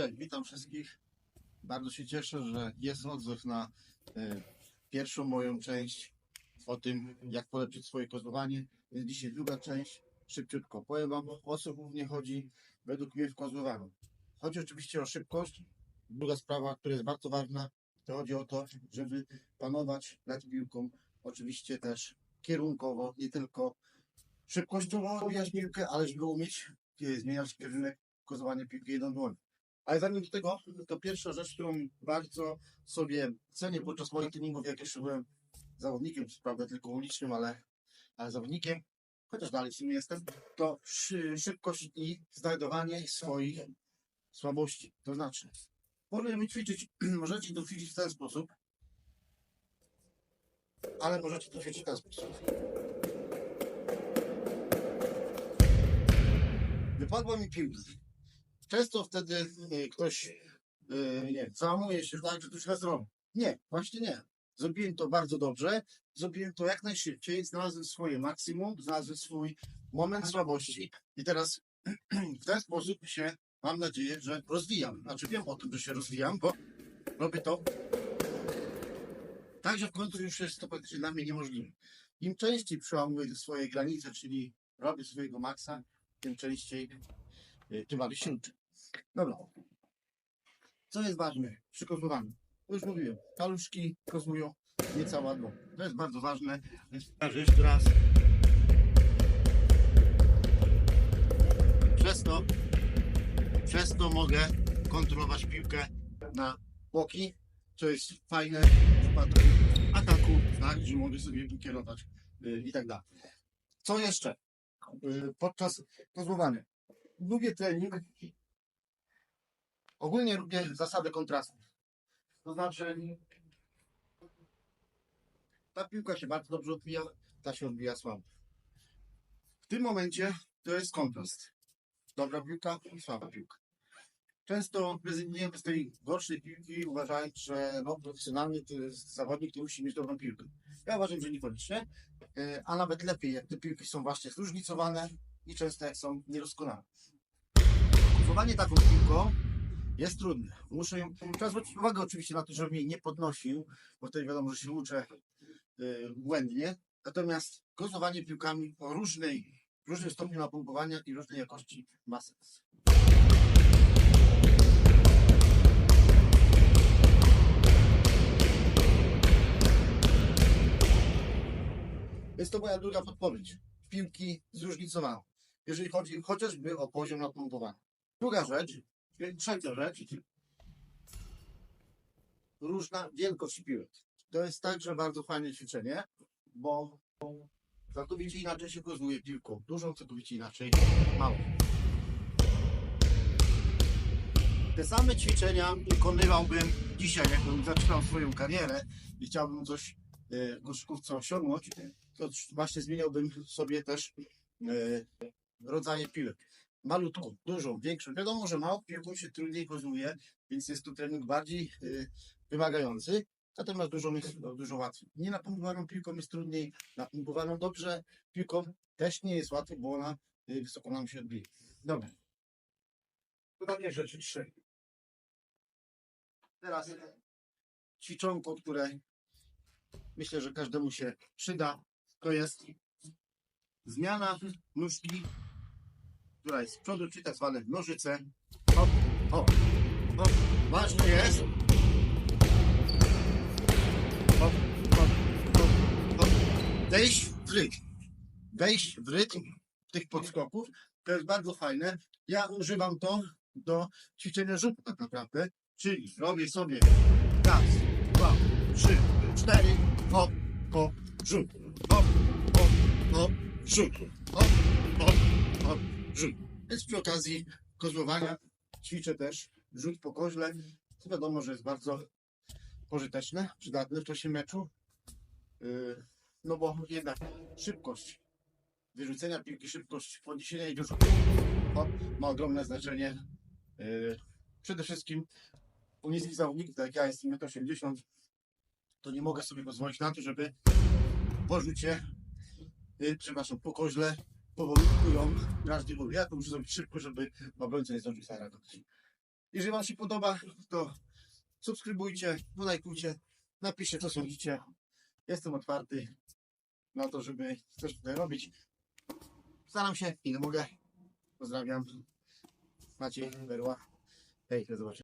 Cześć, witam wszystkich. Bardzo się cieszę, że jest odzew na e, pierwszą moją część o tym, jak polepszyć swoje kozłowanie. Jest dzisiaj druga część, szybciutko. Powiem Wam, o co głównie chodzi według mnie w kozłowaniu. Chodzi oczywiście o szybkość. Druga sprawa, która jest bardzo ważna, to chodzi o to, żeby panować nad piłką. Oczywiście też kierunkowo, nie tylko szybkościowo odbijać piłkę, ale żeby umieć e, zmieniać kierunek kozłowania piłki jedną dłonią. Ale zanim do tego, to pierwsza rzecz, którą bardzo sobie cenię podczas moich treningów, jak jeszcze byłem zawodnikiem, prawda tylko ulicznym, ale, ale zawodnikiem, chociaż dalej sumie jestem, to szy, szybkość i znajdowanie swoich słabości. To znaczy, możemy ćwiczyć, możecie to ćwiczyć w ten sposób, ale możecie to ćwiczyć w ten sposób. Wypadła mi piłka. Często wtedy y, ktoś y, nie, załamuje się, tak, że to źle zrobił. Nie, właśnie nie. Zrobiłem to bardzo dobrze, zrobiłem to jak najszybciej, znalazłem swoje maksimum, znalazłem swój moment słabości i teraz w ten sposób się, mam nadzieję, że rozwijam. Znaczy wiem o tym, że się rozwijam, bo robię to tak, że w końcu już jest to praktycznie dla mnie niemożliwe. Im częściej przełamuję swoje granice, czyli robię swojego maksa, tym częściej, y, tym bardziej się uczę. Dobra. Co jest ważne przy kozłowaniu? Już mówiłem. Paluszki kozłują niecała. To jest bardzo ważne. Pokażę jeszcze raz. Przez to, przez to mogę kontrolować piłkę na boki, co jest fajne w przypadku ataku, tak, że mogę sobie kierować y, i tak dalej. Co jeszcze? Y, podczas kozłowania. Lubię trening Ogólnie lubię zasadę kontrastu. To znaczy, ta piłka się bardzo dobrze odbija, ta się odbija słabo. W tym momencie to jest kontrast. Dobra piłka słaba piłka. Często rezygnujemy z tej gorszej piłki, uważając, że no, profesjonalny to jest zawodnik, który musi mieć dobrą piłkę. Ja uważam, że niekoniecznie, e, a nawet lepiej, jak te piłki są właśnie zróżnicowane i często jak są niedoskonałe. Kupowanie taką piłką jest trudne. Muszę trzeba zwrócić uwagę oczywiście na to, żebym jej nie podnosił, bo wtedy wiadomo, że się uczę y, błędnie. Natomiast kozowanie piłkami o różnej, różnym stopniu napompowania i różnej jakości ma sens. Jest to moja druga podpowiedź. Piłki zróżnicowane. Jeżeli chodzi chociażby o poziom napompowania. Druga rzecz, Trzecia rzecz. Różna wielkość piłek. To jest także bardzo fajne ćwiczenie, bo całkowicie inaczej się kozłuje piłką. Dużą, całkowicie inaczej małą. Te same ćwiczenia wykonywałbym dzisiaj, jakbym zaczynał swoją karierę i chciałbym coś e, w koszykówce osiągnąć, to właśnie zmieniałbym sobie też e, rodzaje piłek malutką, dużą, większą. Wiadomo, że małą piłką się trudniej kozłuje, więc jest to trening bardziej y, wymagający. Natomiast dużo jest no, dużo łatwiej. Nie napompowaną piłką jest trudniej, napompowaną dobrze piłką też nie jest łatwo, bo ona y, wysoko nam się odbije. Dobra. Pytanie rzeczy trzy. Teraz ćwiczonko, które myślę, że każdemu się przyda, to jest zmiana nóżki która jest z przodu, czyli tak zwane nożyce. Hop, hop, hop. Ważne jest. Hop, hop, hop, hop. Wejść w rytm. Wejść w rytm tych podskoków. To jest bardzo fajne. Ja używam to do ćwiczenia rzutu tak naprawdę. Czyli robię sobie raz, dwa, trzy, cztery, hop, hop, rzut. Hop, hop, hop, rzut. Hop, hop, hop, rzut. Więc przy okazji kozłowania ćwiczę też rzut po koźle. Co wiadomo, że jest bardzo pożyteczne, przydatne w czasie meczu. Yy, No bo jednak szybkość wyrzucenia piłki, szybkość podniesienia i hop, ma ogromne znaczenie. Yy, Przede wszystkim u niskich zawodników, tak jak ja jestem 1,80 m, to nie mogę sobie pozwolić na to, żeby po rzucie, yy, przepraszam, po koźle powolutku ją mówi. Ja to muszę zrobić szybko, żeby obrońca nie zdążył zareagować. Jeżeli Wam się podoba, to subskrybujcie, polajkujcie, napiszcie co sądzicie. Jestem otwarty na to, żeby coś tutaj robić. Staram się, ile mogę. Pozdrawiam. Maciej Berła. Hej, do zobaczenia.